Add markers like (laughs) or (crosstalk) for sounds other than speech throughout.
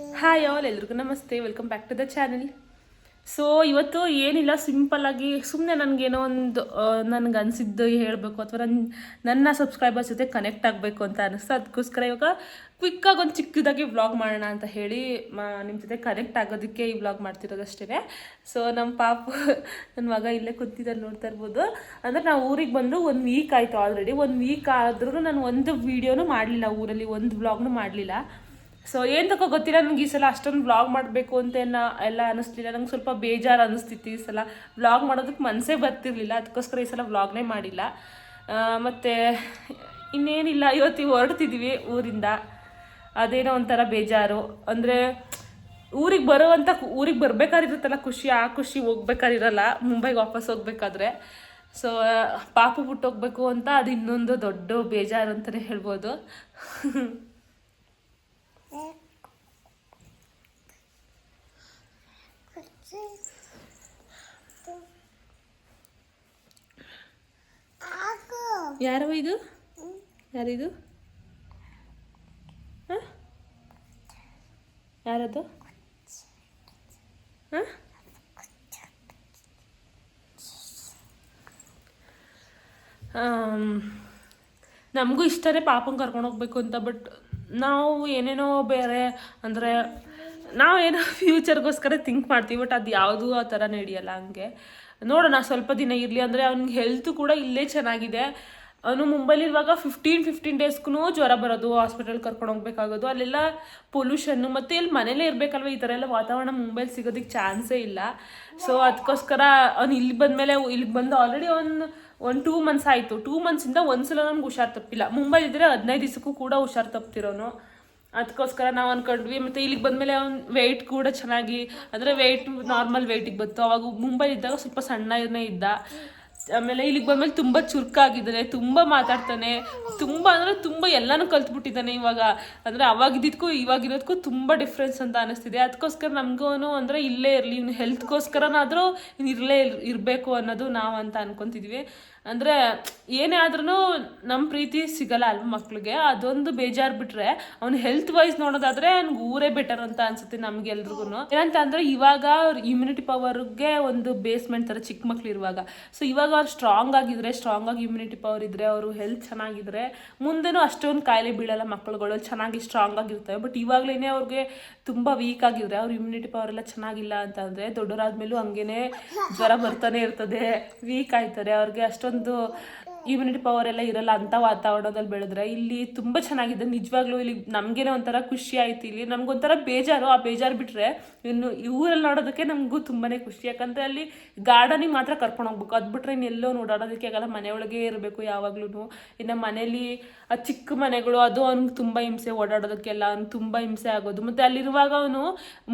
Hi all ಎಲ್ರಿಗೂ ನಮಸ್ತೆ. Welcome back to the channel so ಇವತ್ತು ಏನಿಲ್ಲ ಸಿಂಪಲ್ ಆಗಿ ಸುಮ್ಮನೆ ನನಗೇನೋ ಒಂದು ನನಗೆ ಅನಿಸಿದ್ದು ಹೇಳಬೇಕು ಅಥವಾ ನನ್ನ ನನ್ನ ಸಬ್ಸ್ಕ್ರೈಬರ್ಸ್ ಜೊತೆ ಕನೆಕ್ಟ್ ಆಗಬೇಕು ಅಂತ ಅನಿಸ್ತು ಅದಕ್ಕೋಸ್ಕರ ಇವಾಗ ಕ್ವಿಕ್ಕಾಗಿ ಒಂದು ಚಿಕ್ಕದಾಗಿ ವ್ಲಾಗ್ ಮಾಡೋಣ ಅಂತ ಹೇಳಿ ನಿಮ್ಮ ಜೊತೆ ಕನೆಕ್ಟ್ ಆಗೋದಕ್ಕೆ ಈ ವ್ಲಾಗ್ ಮಾಡ್ತಿರೋದಷ್ಟೇ ಸೊ ನಮ್ಮ ಪಾಪು ನನ್ನ ಮಗ ಇಲ್ಲೇ ಕೂತಿದ್ದಾರೆ ನೋಡ್ತಾ ಇರ್ಬೋದು. ಅಂದರೆ ನಾವು ಊರಿಗೆ ಬಂದು ಒಂದು ವೀಕ್ ಆಯಿತು ಆಲ್ರೆಡಿ ಒಂದು ವೀಕ್ ಆದ್ರೂ ನಾನು ಒಂದು ವೀಡಿಯೋನೂ ಮಾಡಲಿಲ್ಲ, ಊರಲ್ಲಿ ಒಂದು ವ್ಲಾಗ್ನು ಮಾಡಲಿಲ್ಲ. ಸೊ ಏನು ತಗೋ ಗೊತ್ತಿಲ್ಲ, ನನಗೆ ಈ ಸಲ ಅಷ್ಟೊಂದು ವ್ಲಾಗ್ ಮಾಡಬೇಕು ಅಂತ ಎಲ್ಲ ಅನ್ನಿಸ್ಲಿಲ್ಲ ನಂಗೆ ಸ್ವಲ್ಪ ಬೇಜಾರು ಅನಿಸ್ತಿತ್ತು ಈ ಸಲ. ವ್ಲಾಗ್ ಮಾಡೋದಕ್ಕೆ ಮನಸ್ಸೇ ಬರ್ತಿರ್ಲಿಲ್ಲ, ಅದಕ್ಕೋಸ್ಕರ ಈ ಸಲ ವ್ಲಾಗ್ನೇ ಮಾಡಿಲ್ಲ. ಮತ್ತು ಇನ್ನೇನಿಲ್ಲ, ಇವತ್ತು ಹೊರಡ್ತಿದ್ದೀವಿ ಊರಿಂದ. ಅದೇನೋ ಒಂಥರ ಬೇಜಾರು. ಅಂದರೆ ಊರಿಗೆ ಬರೋವಂಥ ಊರಿಗೆ ಬರ್ಬೇಕಾಗಿರುತ್ತಲ್ಲ, ಖುಷಿ, ಆ ಖುಷಿ ಹೋಗ್ಬೇಕಾದಿರಲ್ಲ ಮುಂಬೈಗೆ ವಾಪಸ್ ಹೋಗ್ಬೇಕಾದ್ರೆ. ಸೊ ಪಾಪು ಬಿಟ್ಟೋಗ್ಬೇಕು ಅಂತ ಅದು ಇನ್ನೊಂದು ದೊಡ್ಡ ಬೇಜಾರು ಅಂತಲೇ ಹೇಳ್ಬೋದು. (laughs) ಯಾರವ ಇದು ಯಾರಿದು? ಯಾರದು ಹ? ನಮಗೂ ಇಷ್ಟನೇ ಪಾಪನ ಕರ್ಕೊಂಡು ಹೋಗ್ಬೇಕು ಅಂತ ಬಟ್ ನಾವು ಏನೇನೋ ಬೇರೆ ಅಂದರೆ ನಾವು ಏನೋ ಫ್ಯೂಚರ್ಗೋಸ್ಕರ ಥಿಂಕ್ ಮಾಡ್ತೀವಿ ಬಟ್ ಅದು ಯಾವುದೂ ಆ ಥರ ನಡೆಯಲ್ಲ ಹಂಗೆ. ನೋಡೋಣ, ಸ್ವಲ್ಪ ದಿನ ಇರಲಿ ಅಂದರೆ ಅವ್ನಿಗೆ ಹೆಲ್ತು ಕೂಡ ಇಲ್ಲೇ ಚೆನ್ನಾಗಿದೆ. ಅವನು ಮುಂಬೈಲಿರುವಾಗ ಫಿಫ್ಟೀನ್ ಫಿಫ್ಟೀನ್ ಡೇಸ್ಗೂ ಜ್ವರ ಬರೋದು ಹಾಸ್ಪಿಟಲ್ ಕರ್ಕೊಂಡು ಹೋಗ್ಬೇಕಾಗೋದು, ಅಲ್ಲೆಲ್ಲ ಪೊಲ್ಯೂಷನ್ನು ಮತ್ತು ಇಲ್ಲಿ ಮನೇಲೇ ಇರಬೇಕಲ್ವ ಈ ಥರ ಎಲ್ಲ ವಾತಾವರಣ ಮುಂಬೈಲಿ ಸಿಗೋದಕ್ಕೆ ಚಾನ್ಸೇ ಇಲ್ಲ. ಸೊ ಅದಕ್ಕೋಸ್ಕರ ಅವ್ನು ಇಲ್ಲಿ ಬಂದಮೇಲೆ ಇಲ್ಲಿಗೆ ಬಂದು ಆಲ್ರೆಡಿ ಒಂದು ಒಂದು ಟೂ ಮಂತ್ಸ್ ಆಯಿತು. ಟೂ ಮಂತ್ಸಿಂದ ಒಂದ್ಸಲ ನಮ್ಗೆ ಹುಷಾರು ತಪ್ಪಿಲ್ಲ. ಮುಂಬೈ ಇದ್ದರೆ ಹದಿನೈದು ದಿವಸಕ್ಕೂ ಕೂಡ ಹುಷಾರು ತಪ್ತಿರೋನು. ಅದಕ್ಕೋಸ್ಕರ ನಾವು ಅಂದ್ಕೊಂಡ್ವಿ ಮತ್ತು ಇಲ್ಲಿಗೆ ಬಂದಮೇಲೆ ಅವ್ನು ವೆಯ್ಟ್ ಕೂಡ ಚೆನ್ನಾಗಿ, ಅಂದರೆ ವೆಯ್ಟ್ ನಾರ್ಮಲ್ ವೆಯ್ಟಿಗೆ ಬಂತು. ಅವಾಗ ಮುಂಬೈ ಇದ್ದಾಗ ಸ್ವಲ್ಪ ಸಣ್ಣನೇ ಇದ್ದ. ಆಮೇಲೆ ಇಲ್ಲಿಗೆ ಬಂದ್ಮೇಲೆ ತುಂಬ ಚುರುಕಾಗಿದ್ದಾನೆ, ತುಂಬ ಮಾತಾಡ್ತಾನೆ, ತುಂಬ ಅಂದರೆ ತುಂಬ ಎಲ್ಲನೂ ಕಲ್ತ್ಬಿಟ್ಟಿದ್ದಾನೆ ಇವಾಗ. ಅಂದರೆ ಅವಾಗಿದ್ದಕ್ಕೂ ಇವಾಗಿರೋದಕ್ಕೂ ತುಂಬ ಡಿಫ್ರೆನ್ಸ್ ಅಂತ ಅನಿಸ್ತಿದೆ. ಅದಕ್ಕೋಸ್ಕರ ನಮಗೂ ಅಂದರೆ ಇಲ್ಲೇ ಇರಲಿ, ಇವ್ನು ಹೆಲ್ತ್ಗೋಸ್ಕರನಾದರೂ ಇವ್ನು ಇರಲೇ ಇರಬೇಕು ಅನ್ನೋದು ನಾವು ಅಂತ ಅನ್ಕೊತಿದ್ವಿ. ಅಂದರೆ ಏನೇ ಆದ್ರೂ ನಮ್ಮ ಪ್ರೀತಿ ಸಿಗಲ್ಲ ಅಲ್ವ ಮಕ್ಳಿಗೆ. ಅದೊಂದು ಬೇಜಾರು ಬಿಟ್ರೆ ಅವ್ನು ಹೆಲ್ತ್ ವೈಸ್ ನೋಡೋದಾದ್ರೆ ಅವ್ನಿಗೆ ಊರೇ ಬೆಟರ್ ಅಂತ ಅನ್ಸುತ್ತೆ ನಮ್ಗೆಲ್ರಿಗೂ ಏನಂತ ಅಂದ್ರೆ ಇವಾಗ ಇಮ್ಯುನಿಟಿ ಪವರ್ಗೆ ಒಂದು ಬೇಸ್ಮೆಂಟ್ ಥರ ಚಿಕ್ಕ ಮಕ್ಳು ಇರುವಾಗ ಸೊ ಇವಾಗ ಅವ್ರು ಸ್ಟ್ರಾಂಗ್ ಆಗಿದ್ರೆ ಸ್ಟ್ರಾಂಗ್ ಆಗಿ ಇಮ್ಯುನಿಟಿ ಪವರ್ ಇದ್ರೆ, ಅವರು ಹೆಲ್ತ್ ಚೆನ್ನಾಗಿದ್ರೆ, ಮುಂದೆನೂ ಅಷ್ಟೊಂದು ಕಾಯಿಲೆ ಬೀಳಲ್ಲ ಮಕ್ಕಳುಗಳು ಚೆನ್ನಾಗಿ ಸ್ಟ್ರಾಂಗ್ ಆಗಿರ್ತವೆ. ಬಟ್ ಇವಾಗಲೇ ಅವ್ರಿಗೆ ತುಂಬ ವೀಕ್ ಆಗಿದ್ರೆ, ಅವ್ರ ಇಮ್ಯುನಿಟಿ ಪವರ್ ಎಲ್ಲ ಚೆನ್ನಾಗಿಲ್ಲ ಅಂತಂದರೆ ದೊಡ್ಡವರಾದ್ಮೇಲೂ ಹಂಗೇನೆ ಜ್ವರ ಬರ್ತಾನೆ ಇರ್ತದೆ. ವೀಕ್ ಆಯ್ತಾರೆ. ಅವ್ರಿಗೆ ಅಷ್ಟೊಂದು ಇಮ್ಯುನಿಟಿ ಪವರ್ ಎಲ್ಲ ಇರಲ್ಲ ಅಂಥ ವಾತಾವರಣದಲ್ಲಿ ಬೆಳೆದ್ರೆ ಇಲ್ಲಿ ತುಂಬ ಚೆನ್ನಾಗಿದೆ. ನಿಜವಾಗ್ಲೂ ಇಲ್ಲಿ ನಮಗೇನೋ ಒಂಥರ ಖುಷಿ ಆಯ್ತು. ಇಲ್ಲಿ ನಮ್ಗೊಂಥರ ಬೇಜಾರು. ಆ ಬೇಜಾರು ಬಿಟ್ಟರೆ ಇನ್ನು ಊರಲ್ಲಿ ನೋಡೋದಕ್ಕೆ ನಮಗೂ ತುಂಬಾ ಖುಷಿ. ಯಾಕಂದರೆ ಅಲ್ಲಿ ಗಾರ್ಡನಿಗೆ ಮಾತ್ರ ಕರ್ಕೊಂಡು ಹೋಗ್ಬೇಕು. ಅದು ಬಿಟ್ರೆ ಇನ್ನೆಲ್ಲೋ ಓಡಾಡೋದಕ್ಕೆ ಆಗಲ್ಲ. ಮನೆಯೊಳಗೆ ಇರಬೇಕು ಯಾವಾಗ್ಲೂ ಇನ್ನು ಮನೇಲಿ ಆ ಚಿಕ್ಕ ಮನೆಗಳು, ಅದು ಅವ್ನಿಗೆ ತುಂಬ ಹಿಂಸೆ ಓಡಾಡೋದಕ್ಕೆಲ್ಲ ಅವ್ನು ತುಂಬ ಹಿಂಸೆ ಆಗೋದು. ಮತ್ತು ಅಲ್ಲಿರುವಾಗ ಅವನು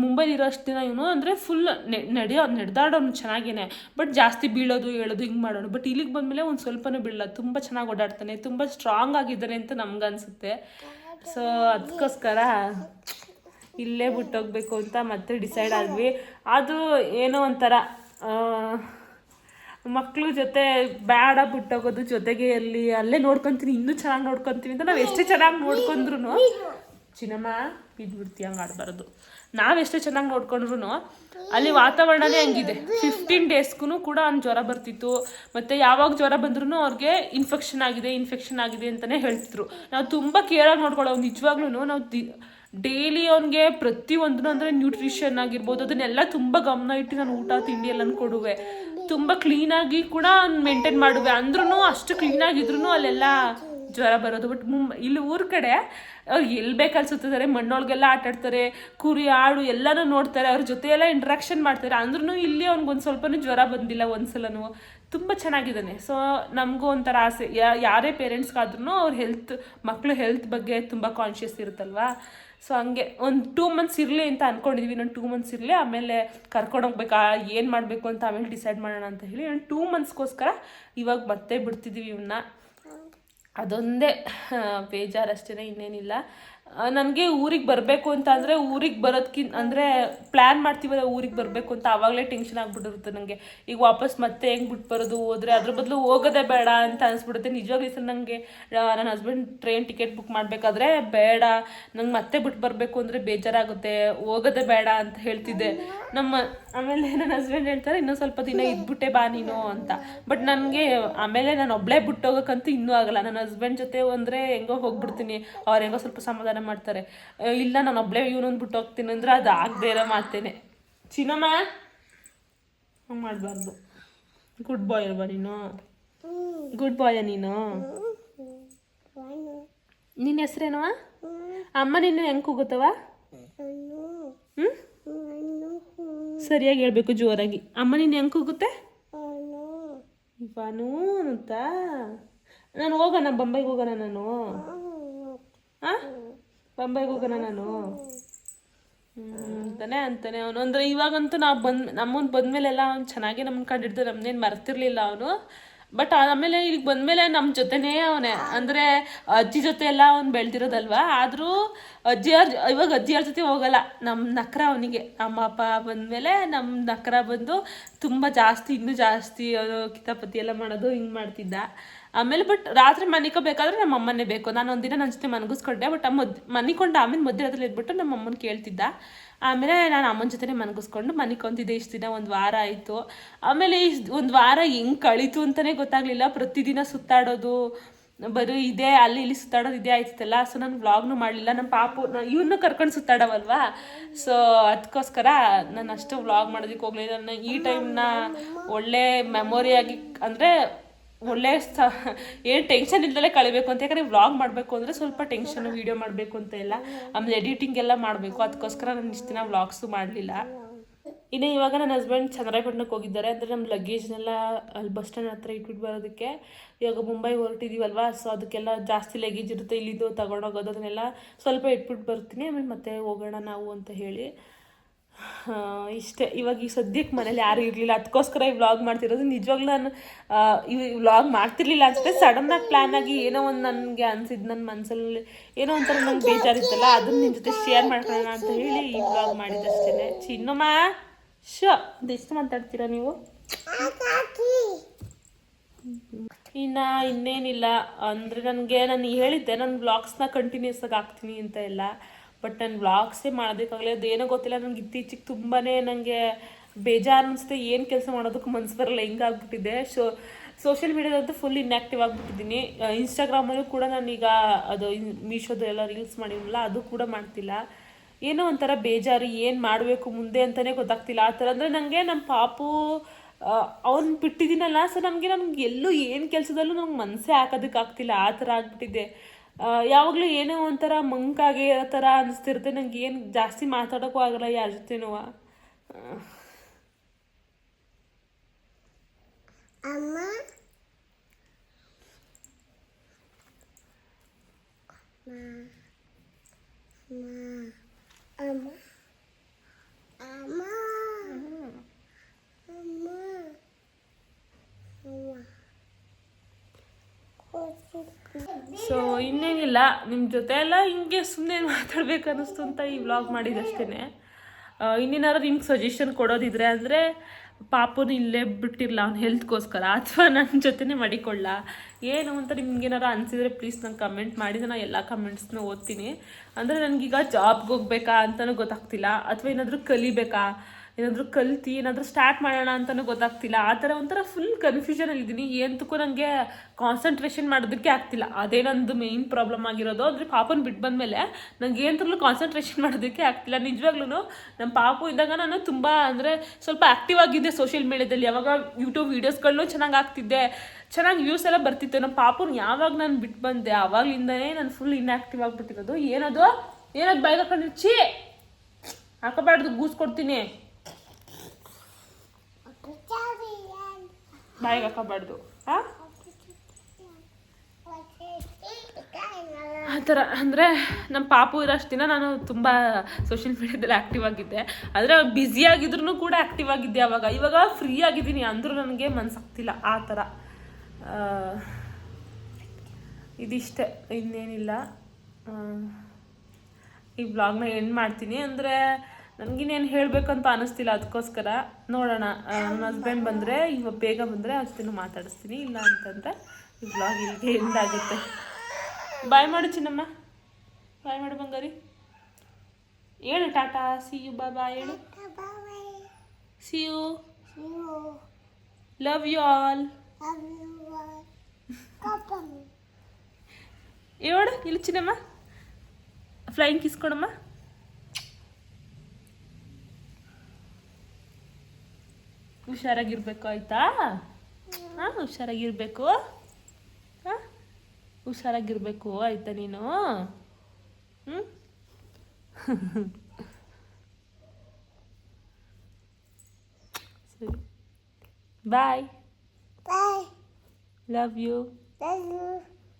ಮುಂಬೈಲಿ ಇರೋಷ್ಟು ದಿನ ಇವನು ಅಂದರೆ ಫುಲ್ ನಡೆಯೋ, ನಡೆದಾಡೋನು ಚೆನ್ನಾಗೇನೆ. ಬಟ್ ಜಾಸ್ತಿ ಬೀಳೋದು, ಹೇಳೋದು ಹಿಂಗೆ ಮಾಡೋನು. ಬಟ್ ಇಲ್ಲಿಗೆ ಬಂದಮೇಲೆ ಒಂದು ಸ್ವಲ್ಪನೂ ಬೀಳಲ್ಲ. ತುಂಬ ಚೆನ್ನಾಗಿ ಓಡಾಡ್ತಾನೆ, ತುಂಬ ಸ್ಟ್ರಾಂಗ್ ಆಗಿದ್ದಾನೆ ಅಂತ ನಮ್ಗನ್ಸುತ್ತೆ ಸೊ ಅದಕ್ಕೋಸ್ಕರ ಇಲ್ಲೇ ಬಿಟ್ಟೋಗ್ಬೇಕು ಅಂತ ಮತ್ತೆ ಡಿಸೈಡ್ ಆದ್ವಿ. ಅದು ಏನೋ ಒಂಥರ ಮಕ್ಳ ಜೊತೆ ಬೇಡ ಬಿಟ್ಟೋಗೋದು ಜೊತೆಗೆ ಅಲ್ಲಿ ಅಲ್ಲೇ ನೋಡ್ಕೊಂತೀನಿ, ಇನ್ನೂ ಚೆನ್ನಾಗಿ ನೋಡ್ಕೊಂತೀನಿ ಅಂತ ನಾವು ಎಷ್ಟೇ ಚೆನ್ನಾಗಿ ನೋಡ್ಕೊಂಡ್ರು ಚಿನ್ನಮ್ಮ ಬಿದ್ಬಿಡ್ತೀವಿ ಹಂಗೆ ಆಡಬಾರ್ದು. ನಾವೆಷ್ಟೇ ಚೆನ್ನಾಗಿ ನೋಡ್ಕೊಂಡ್ರು ಅಲ್ಲಿ ವಾತಾವರಣನೇ ಹಂಗಿದೆ. ಫಿಫ್ಟೀನ್ ಡೇಸ್ಗೂ ಕೂಡ ಅವ್ನು ಜ್ವರ ಬರ್ತಿತ್ತು. ಮತ್ತು ಯಾವಾಗ ಜ್ವರ ಬಂದ್ರೂ ಅವ್ರಿಗೆ ಇನ್ಫೆಕ್ಷನ್ ಆಗಿದೆ ಇನ್ಫೆಕ್ಷನ್ ಆಗಿದೆ ಅಂತಲೇ ಹೇಳ್ತಿದ್ರು. ನಾವು ತುಂಬ ಕೇರಾಗಿ ನೋಡ್ಕೊಳ್ಳೋ ನಿಜವಾಗ್ಲೂ ನಾವು ದಿ ಡೈಲಿ ಅವ್ನಿಗೆ ಪ್ರತಿಯೊಂದೂ ಅಂದರೆ ನ್ಯೂಟ್ರಿಷನ್ ಆಗಿರ್ಬೋದು, ಅದನ್ನೆಲ್ಲ ತುಂಬ ಗಮನ ಇಟ್ಟು ನಾನು ಊಟ, ತಿಂಡಿ ಎಲ್ಲ ಕೊಡುವೆ. ತುಂಬ ಕ್ಲೀನಾಗಿ ಕೂಡ ಮೇಂಟೈನ್ ಮಾಡುವೆ. ಅಂದ್ರೂ ಅಷ್ಟು ಕ್ಲೀನಾಗಿದ್ರು ಅಲ್ಲೆಲ್ಲ ಜ್ವರ ಬರೋದು. ಬಟ್ ಮುಂಬ, ಇಲ್ಲಿ ಊರ ಕಡೆ ಅವ್ರು ಎಲ್ಲಿ ಬೇಕಲ್ಲಿ ಸುತ್ತಿದ್ದಾರೆ ಮಣ್ಣೊಳಗೆಲ್ಲ ಆಟಾಡ್ತಾರೆ ಕುರಿ, ಆಡು ಎಲ್ಲನೂ ನೋಡ್ತಾರೆ. ಅವ್ರ ಜೊತೆ ಎಲ್ಲ ಇಂಟ್ರಾಕ್ಷನ್ ಮಾಡ್ತಾರೆ. ಅಂದ್ರೂ ಇಲ್ಲಿ ಅವ್ನಿಗೊಂದು ಸ್ವಲ್ಪನೂ ಜ್ವರ ಬಂದಿಲ್ಲ ಒಂದ್ಸಲನೂ. ತುಂಬ ಚೆನ್ನಾಗಿದ್ದಾನೆ. ಸೊ ನಮಗೂ ಒಂಥರ ಆಸೆ. ಯಾರೇ ಪೇರೆಂಟ್ಸ್ಗಾದ್ರೂ ಅವ್ರ ಹೆಲ್ತ್ ಮಕ್ಕಳು ಹೆಲ್ತ್ ಬಗ್ಗೆ ತುಂಬ ಕಾನ್ಷಿಯಸ್ ಇರುತ್ತಲ್ವಾ? ಸೊ ಹಂಗೆ ಒಂದು ಟೂ ಮಂತ್ಸ್ ಇರಲಿ ಅಂತ ಅಂದ್ಕೊಂಡಿದ್ವಿ ನಾನು ಟೂ ಮಂತ್ಸ್ ಇರಲಿ, ಆಮೇಲೆ ಕರ್ಕೊಂಡು ಹೋಗ್ಬೇಕಾ, ಏನು ಮಾಡಬೇಕು ಅಂತ ಆಮೇಲೆ ಡಿಸೈಡ್ ಮಾಡೋಣ ಅಂತ ಹೇಳಿ ನಾನು ಟೂ ಮಂತ್ಸ್ಗೋಸ್ಕರ ಇವಾಗ ಮತ್ತೆ ಬಿಡ್ತಿದ್ದೀವಿ ಇವನ್ನ ಅದೊಂದೇ ಬೇಜಾರು ಅಷ್ಟೇ ಇನ್ನೇನಿಲ್ಲ. ನನಗೆ ಊರಿಗೆ ಬರಬೇಕು ಅಂತ ಅಂದರೆ ಊರಿಗೆ ಬರೋದ್ಕಿಂತ ಅಂದರೆ ಪ್ಲ್ಯಾನ್ ಮಾಡ್ತೀವಲ್ಲ ಊರಿಗೆ ಬರಬೇಕು ಅಂತ ಆವಾಗಲೇ ಟೆನ್ಷನ್ ಆಗಿಬಿಟ್ಟಿರುತ್ತೆ ನನಗೆ ಈಗ ವಾಪಸ್ ಮತ್ತೆ ಹೆಂಗೆ ಬಿಟ್ಟು ಬರೋದು, ಹೋದರೆ ಅದ್ರ ಬದಲು ಹೋಗೋದೇ ಬೇಡ ಅಂತ ಅನಿಸ್ಬಿಡುತ್ತೆ. ನಿಜವಾಗ್ಲೂ ಸರ್ ನನಗೆ ನನ್ನ ಹಸ್ಬೆಂಡ್ ಟ್ರೈನ್ ಟಿಕೆಟ್ ಬುಕ್ ಮಾಡಬೇಕಾದ್ರೆ ಬೇಡ, ನಂಗೆ ಮತ್ತೆ ಬಿಟ್ಟು ಬರಬೇಕು ಅಂದರೆ ಬೇಜಾರಾಗುತ್ತೆ, ಹೋಗೋದೇ ಬೇಡ ಅಂತ ಹೇಳ್ತಿದ್ದೆ. ನಮ್ಮ, ಆಮೇಲೆ ನನ್ನ ಹಸ್ಬೆಂಡ್ ಹೇಳ್ತಾರೆ ಇನ್ನೂ ಸ್ವಲ್ಪ ದಿನ ಇದ್ಬಿಟ್ಟೆ ಬಾ ನೀನು ಅಂತ. ಬಟ್ ನನಗೆ ಆಮೇಲೆ ನಾನು ಒಬ್ಬಳೇ ಬಿಟ್ಟು ಹೋಗೋಕ್ಕಂತೂ ಇನ್ನೂ ಆಗಲ್ಲ. ನನ್ನ ಹಸ್ಬೆಂಡ್ ಜೊತೆ ಅಂದರೆ ಹೆಂಗೋ ಹೋಗ್ಬಿಡ್ತೀನಿ. ಅವ್ರು ಹೆಂಗೋ ಸ್ವಲ್ಪ ಸಮಾಧಾನ ಮಾಡ್ತಾರೆ. ಇಲ್ಲ ನಾನು ಒಬ್ಬಳೇ ಇವನೊಂದು ಬಿಟ್ಟು ಹೋಗ್ತೀನಿ ಅಂದರೆ ಅದು ಆಗದೆ ಇರೋ ಮಾಡ್ತೇನೆ ಚಿನ್ನಮ್ಮ? ಹಂಗೆ ಮಾಡಬಾರ್ದು. ಗುಡ್ ಬಾಯ್ ಅಲ್ವಾ ನೀನು? ಗುಡ್ ಬಾಯ ನೀನು? ನಿನ್ನ ಹೆಸ್ರೇನವ ಅಮ್ಮ ನಿನ್ನ ಹೆಂಗೆ ಕೂಗುತ್ತವ? ಹ್ಞೂ ಸರಿಯಾಗಿ ಹೇಳ್ಬೇಕು ಜೋರಾಗಿ. ಅಮ್ಮ ನೀನು ಹೆಂಗೆ ಕೂಗುತ್ತೆ? ಇವಾನು ಅಂತ. ನಾನು ಹೋಗೋಣ, ಬೊಂಬೈಗೆ ಹೋಗೋಣ ನಾನು. ಹಾಂ ಬೊಂಬೈಗೆ ಹೋಗೋಣ ನಾನು. ಅಂತಾನೆ ಅಂತಾನೆ ಅವನು. ಅಂದರೆ ಇವಾಗಂತೂ ನಾವು ಬಂದು ನಮ್ಮನ್ನು ಬಂದಮೇಲೆಲ್ಲ ಅವ್ನು ಚೆನ್ನಾಗಿ ನಮ್ಮನ್ನ ಕಂಡಿಡ್ದು ನಮ್ಮನ್ನೇನು ಮರ್ತಿರ್ಲಿಲ್ಲ ಅವನು. ಬಟ್ ಆಮೇಲೆ ಈಗ ಬಂದಮೇಲೆ ನಮ್ಮ ಜೊತೆನೇ ಅವನೇ. ಅಂದರೆ ಅಜ್ಜಿ ಜೊತೆ ಎಲ್ಲ ಅವ್ನು ಬೆಳೆದಿರೋದಲ್ವಾ? ಆದರೂ ಅಜ್ಜಿಯವ್ರ ಇವಾಗ ಅಜ್ಜಿಯವ್ರ ಜೊತೆ ಹೋಗಲ್ಲ. ನಮ್ಮ ನಕ್ರ ಅವನಿಗೆ. ನಮ್ಮ ಅಪ್ಪ ಬಂದಮೇಲೆ ನಮ್ಮ ನಕ್ರ ಬಂದು ತುಂಬ ಜಾಸ್ತಿ, ಇನ್ನೂ ಜಾಸ್ತಿ ಅವನು ಕಿತಾಪತಿ ಎಲ್ಲ ಮಾಡೋದು ಹಿಂಗೆ ಮಾಡ್ತಿದ್ದ. ಆಮೇಲೆ ಬಟ್ ರಾತ್ರಿ ಮನಿಕೋಬೇಕಾದ್ರೆ ನಮ್ಮ ಅಮ್ಮನೇ ಬೇಕು. ನಾನು ಒಂದಿನ ನನ್ನ ಜೊತೆ ಮನಗಿಸ್ಕೊಂಡೆ ಬಟ್ ಮದ್ ಮನಿಕೊಂಡು ಆಮೇಲೆ ಮಧ್ಯರಾತ್ರಿ ಇದ್ಬಿಟ್ಟು ನಮ್ಮ ಅಮ್ಮನ ಕೇಳ್ತಿದ್ದ. ಆಮೇಲೆ ನಾನು ಅಮ್ಮನ ಜೊತೆ ಮನಗಿಸ್ಕೊಂಡು ಮನಿಕೊಂತಿದ್ದೆ ಇಷ್ಟು ದಿನ ಒಂದು ವಾರ ಆಯಿತು. ಆಮೇಲೆ ಒಂದು ವಾರ ಹೆಂಗೆ ಕಳೀತು ಅಂತಲೇ ಗೊತ್ತಾಗಲಿಲ್ಲ. ಪ್ರತಿದಿನ ಸುತ್ತಾಡೋದು ಬರೀ ಇದೇ ಅಲ್ಲಿ ಇಲ್ಲಿ ಸುತ್ತಾಡೋದು ಇದೇ ಆಯ್ತಲ್ಲ ಸೊ ನಾನು ವ್ಲಾಗ್ನು ಮಾಡಲಿಲ್ಲ. ನಮ್ಮ ಪಾಪು ಇವನ್ನೂ ಕರ್ಕೊಂಡು ಸುತ್ತಾಡವಲ್ವಾ? ಸೊ ಅದಕ್ಕೋಸ್ಕರ ನಾನು ಅಷ್ಟು ವ್ಲಾಗ್ ಮಾಡೋದಕ್ಕೆ ಹೋಗಲಿಲ್ಲ. ನಾನು ಈ ಟೈಮ್ನ ಒಳ್ಳೆ ಮೆಮೊರಿಯಾಗಿ ಅಂದರೆ ಒಳ್ಳೆ ಸ ಏನು ಟೆನ್ಷನ್ ಇಲ್ಲದಲ್ಲೇ ಕಳಿಬೇಕು ಅಂತ. ಯಾಕಂದರೆ ವ್ಲಾಗ್ ಮಾಡಬೇಕು ಅಂದರೆ ಸ್ವಲ್ಪ ಟೆನ್ಷನು ವೀಡಿಯೋ ಮಾಡಬೇಕು ಅಂತ ಇಲ್ಲ. ಆಮೇಲೆ ಎಡಿಟಿಂಗ್ ಎಲ್ಲ ಮಾಡಬೇಕು. ಅದಕ್ಕೋಸ್ಕರ ನಾನು ಇಷ್ಟು ದಿನ ವ್ಲಾಗ್ಸು ಮಾಡಲಿಲ್ಲ. ಇನ್ನು ಇವಾಗ ನನ್ನ ಹಸ್ಬೆಂಡ್ ಚಂದ್ರಾಯಪಟ್ಟಣಕ್ಕೆ ಹೋಗಿದ್ದಾರೆ. ಅಂದರೆ ನಮ್ಮ ಲಗೇಜ್ನೆಲ್ಲ ಅಲ್ಲಿ ಬಸ್ ಸ್ಟ್ಯಾಂಡ್ ಹತ್ರ ಇಟ್ಬಿಟ್ಟು ಬರೋದಕ್ಕೆ ಇವಾಗ ಮುಂಬೈ ಹೊರಟಿದ್ದೀವಲ್ವಾ ಸೊ ಅದಕ್ಕೆಲ್ಲ ಜಾಸ್ತಿ ಲಗೇಜ್ ಇರುತ್ತೆ. ಇಲ್ಲಿದ್ದು ತಗೊಂಡೋಗೋದು, ಅದನ್ನೆಲ್ಲ ಸ್ವಲ್ಪ ಇಟ್ಬಿಟ್ಟು ಬರ್ತೀನಿ. ಆಮೇಲೆ ಮತ್ತೆ ಹೋಗೋಣ ನಾವು ಅಂತ ಹೇಳಿ. ಇಷ್ಟೇ. ಇವಾಗ ಈ ಸದ್ಯಕ್ಕೆ ಮನೇಲಿ ಯಾರು ಇರಲಿಲ್ಲ. ಅದಕ್ಕೋಸ್ಕರ ಈ ವ್ಲಾಗ್ ಮಾಡ್ತಿರೋದು. ನಿಜವಾಗ್ಲೂ ನಾನು ಈ ವ್ಲಾಗ್ ಮಾಡ್ತಿರ್ಲಿಲ್ಲ ಅನ್ಸುತ್ತೆ. ಸಡನ್ನಾಗಿ ಪ್ಲ್ಯಾನ್ ಆಗಿ ಏನೋ ಒಂದು ನನಗೆ ಅನಿಸಿದ್ದು ನನ್ನ ಮನಸ್ಸಲ್ಲಿ ಏನೋ ಒಂಥರ ನಂಗೆ ಬೇಜಾರಿತ್ತಲ್ಲ, ಅದನ್ನ ನಿಮ್ಮ ಜೊತೆ ಶೇರ್ ಮಾಡ್ಕೊಳ್ಳೋಣ ಅಂತ ಹೇಳಿ ಈ ವ್ಲಾಗ್ ಮಾಡಿದ್ದಷ್ಟೇ ಚಿನ್ನಮ್ಮ, ಶೋ ಎಷ್ಟು ಮಾತಾಡ್ತೀರಾ ನೀವು? ಇನ್ನು ಇನ್ನೇನಿಲ್ಲ. ಅಂದರೆ ನನಗೆ, ನಾನು ಹೇಳಿದ್ದೆ, ನಾನು ವ್ಲಾಗ್ಸ್ನ ಕಂಟಿನ್ಯೂಸ್ ಆಗಿ ಹಾಕ್ತೀನಿ ಅಂತ ಎಲ್ಲ. ಬಟ್ ನಾನು ವ್ಲಾಗ್ಸೇ ಮಾಡೋದಕ್ಕಾಗಲಿ ಅದೇನೋ ಗೊತ್ತಿಲ್ಲ, ನನಗೆ ಇತ್ತೀಚೆಗೆ ತುಂಬಾ ನನಗೆ ಬೇಜಾರು ಅನಿಸುತ್ತೆ, ಏನು ಕೆಲಸ ಮಾಡೋದಕ್ಕೆ ಮನ್ಸು ಬರಲ್ಲ ಹಿಂಗಾಗ್ಬಿಟ್ಟಿದೆ ಸೊ ಸೋಷಿಯಲ್ ಮೀಡಿಯಾದಂತೂ ಫುಲ್ ಇನ್ಆ್ಯಕ್ಟಿವ್ ಆಗಿಬಿಟ್ಟಿದ್ದೀನಿ. ಇನ್ಸ್ಟಾಗ್ರಾಮಲ್ಲೂ ಕೂಡ ನಾನೀಗ ಅದು ಮೀಶೋದು ಎಲ್ಲ ರೀಲ್ಸ್ ಮಾಡಿರಲಿಲ್ಲ ಅದು ಕೂಡ ಮಾಡ್ತಿಲ್ಲ. ಏನೋ ಒಂಥರ ಬೇಜಾರು, ಏನು ಮಾಡಬೇಕು ಮುಂದೆ ಅಂತಲೇ ಗೊತ್ತಾಗ್ತಿಲ್ಲ. ಆ ಥರ ಅಂದರೆ ನನಗೆ ನಮ್ಮ ಪಾಪು ಅವ್ನು ಬಿಟ್ಟಿದ್ದೀನಲ್ಲ ಸೊ ನನಗೆ ನನಗೆ ಎಲ್ಲೂ ಏನು ಕೆಲಸದಲ್ಲೂ ನಂಗೆ ಮನಸ್ಸೇ ಹಾಕೋದಕ್ಕಾಗ್ತಿಲ್ಲ. ಆ ಥರ ಆಗ್ಬಿಟ್ಟಿದೆ. ಯಾವಾಗಲೂ ಏನೋ ಒಂಥರ ಮಂಕಾಗಿ ಇರೋ ಥರ ಅನಿಸ್ತಿರುತ್ತೆ. ನಂಗೆ ಏನು ಜಾಸ್ತಿ ಮಾತಾಡೋಕ್ಕೂ ಆಗಲ್ಲ ಯಾರ ಜೊತೆನೂ. ಅಮ್ಮ? ಅಮ್ಮ? ಅಮ್ಮ? ಅಮ್ಮ? ಸೊ ಇನ್ನೇನಿಲ್ಲ ನಿಮ್ಮ ಜೊತೆ ಎಲ್ಲ ಹಿಂಗೆ ಸುಮ್ಮನೆ ಮಾತಾಡ್ಬೇಕು ಅನ್ನಿಸ್ತು ಅಂತ ಈ ವ್ಲಾಗ್ ಮಾಡಿದಷ್ಟೇ ಇನ್ನೇನಾದ್ರು ನಿಮ್ಗೆ ಸಜೆಷನ್ ಕೊಡೋದಿದ್ರೆ ಅಂದರೆ, ಪಾಪನ ಇಲ್ಲೇ ಬಿಟ್ಟಿರಲ್ಲ ಅವ್ನ ಹೆಲ್ತ್ಗೋಸ್ಕರ ಅಥವಾ ನನ್ನ ಜೊತೆನೇ ಮಾಡಿಕೊಳ್ಳ. ಏನು ಅಂತ ನಿಮ್ಗೆ ಏನಾರು ಅನಿಸಿದ್ರೆ ಪ್ಲೀಸ್ ನಂಗೆ ಕಮೆಂಟ್ ಮಾಡಿ, ನಾನು ಎಲ್ಲ ಕಮೆಂಟ್ಸ್ನ ಓದ್ತೀನಿ. ಅಂದರೆ ನನಗೀಗ ಜಾಬ್ಗೆ ಹೋಗ್ಬೇಕಾ ಅಂತಲೂ ಗೊತ್ತಾಗ್ತಿಲ್ಲ. ಅಥವಾ ಏನಾದರೂ ಕಲಿಬೇಕಾ? ಏನಾದರೂ ಕಲ್ತು, ಏನಾದರೂ ಸ್ಟಾರ್ಟ್ ಮಾಡೋಣ ಅಂತಲೂ ಗೊತ್ತಾಗ್ತಿಲ್ಲ. ಆ ಥರ ಒಂಥರ ಫುಲ್ ಕನ್ಫ್ಯೂಷನಲ್ಲಿ ಇದ್ದೀನಿ ಏನಕ್ಕೂ ನನಗೆ ಕಾನ್ಸಂಟ್ರೇಷನ್ ಮಾಡೋದಕ್ಕೆ ಆಗ್ತಿಲ್ಲ. ಅದೇ ನಂದು ಮೇಯ್ನ್ ಪ್ರಾಬ್ಲಮ್ ಆಗಿರೋದು. ಅಂದರೆ ಪಾಪನ ಬಿಟ್ಟು ಬಂದಮೇಲೆ ನನಗೆ ಏನಂತಲೂ ಕಾನ್ಸಂಟ್ರೇಷನ್ ಮಾಡೋದಕ್ಕೆ ಆಗ್ತಿಲ್ಲ. ನಿಜವಾಗ್ಲೂ ನಮ್ಮ ಪಾಪು ಇದ್ದಾಗ ನಾನು ತುಂಬ ಅಂದರೆ ಸ್ವಲ್ಪ ಆ್ಯಕ್ಟಿವ್ ಆಗಿದ್ದೆ ಸೋಷಿಯಲ್ ಮೀಡಿಯಾದಲ್ಲಿ ಯಾವಾಗ ಯೂಟ್ಯೂಬ್ ವೀಡಿಯೋಸ್ಗಳನ್ನೂ ಚೆನ್ನಾಗಿ ಆಗ್ತಿದ್ದೆ ಚೆನ್ನಾಗಿ ವ್ಯೂಸ್ ಎಲ್ಲ ಬರ್ತಿತ್ತು. ನಮ್ಮ ಪಾಪುನ ಯಾವಾಗ ನಾನು ಬಿಟ್ಟು ಬಂದೆ? ಆವಾಗಲಿಂದನೇ ನಾನು ಫುಲ್ ಇನ್ಆ್ಯಕ್ಟಿವ್ ಆಗಿಬಿಟ್ಟಿರೋದು. ಏನದು? ಏನದು? ಹಾಕೊಂಡು ಛೀ! ಹಾಕೋಬಾರ್ದು, ಗೂಸ್ ಕೊಡ್ತೀನಿ. ಬಾಯಿಗೆ ಹಾಕೋಬಾರ್ದು ಆ ಥರ ಅಂದರೆ ನಮ್ಮ ಪಾಪು ಇರೋಷ್ಟು ದಿನ ನಾನು ತುಂಬ ಸೋಷಿಯಲ್ ಮೀಡ್ಯಾದಲ್ಲಿ ಆ್ಯಕ್ಟಿವ್ ಆಗಿದ್ದೆ. ಆದರೆ ಬ್ಯುಸಿ ಆಗಿದ್ರು ಕೂಡ ಆ್ಯಕ್ಟಿವ್ ಆಗಿದ್ದೆ ಅವಾಗ. ಇವಾಗ ಫ್ರೀ ಆಗಿದ್ದೀನಿ ಅಂದರೂ ನನಗೆ ಮನಸ್ಸಾಗ್ತಿಲ್ಲ ಆ ಥರ. ಇದಿಷ್ಟೇ. ಇನ್ನೇನಿಲ್ಲ. ಈ ಬ್ಲಾಗ್ನ ಎಂಡ್ ಮಾಡ್ತೀನಿ. ಅಂದರೆ ನನಗಿನ್ನೇನು ಹೇಳಬೇಕಂತ ಅನ್ನಿಸ್ತಿಲ್ಲ ಅದಕ್ಕೋಸ್ಕರ ನೋಡೋಣ ನನ್ನ ಹಸ್ಬೆಂಡ್ ಬಂದರೆ ಇವಾಗ ಬೇಗ ಬಂದರೆ ಅಷ್ಟನ್ನು ಮಾತಾಡಿಸ್ತೀನಿ. ಇಲ್ಲ ಅಂತಂದರೆ ಈ ಬ್ಲಾಗ್ ಇಲ್ಲಿಗೆ ಎಂಡ್ ಆಗುತ್ತೆ. ಬಾಯ್ ಮಾಡು ಚಿನ್ನಮ್ಮ. ಬಾಯ್ ಮಾಡು ಬಂಗಾರಿ. ಹೇಳು ಟಾಟಾ ಸಿ ಯು ಬಾ ಬಾಯ್ ಹೇಳು. See you. Love you all. ಹೇಳು ಇಲ್ಲಿ ಚಿನ್ನಮ್ಮ. ಫ್ಲೈಯಿಂಗ್ ಕಿಸ್ ಹುಷಾರಾಗಿರ್ಬೇಕು ಆಯ್ತಾ? ಹಾಂ ಹುಷಾರಾಗಿರ್ಬೇಕು. ಹಾಂ ಹುಷಾರಾಗಿರ್ಬೇಕು ಆಯ್ತಾ ನೀನು? ಹ್ಞೂ ಸರಿ. Bye. Love you love you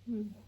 ಹ್ಞೂ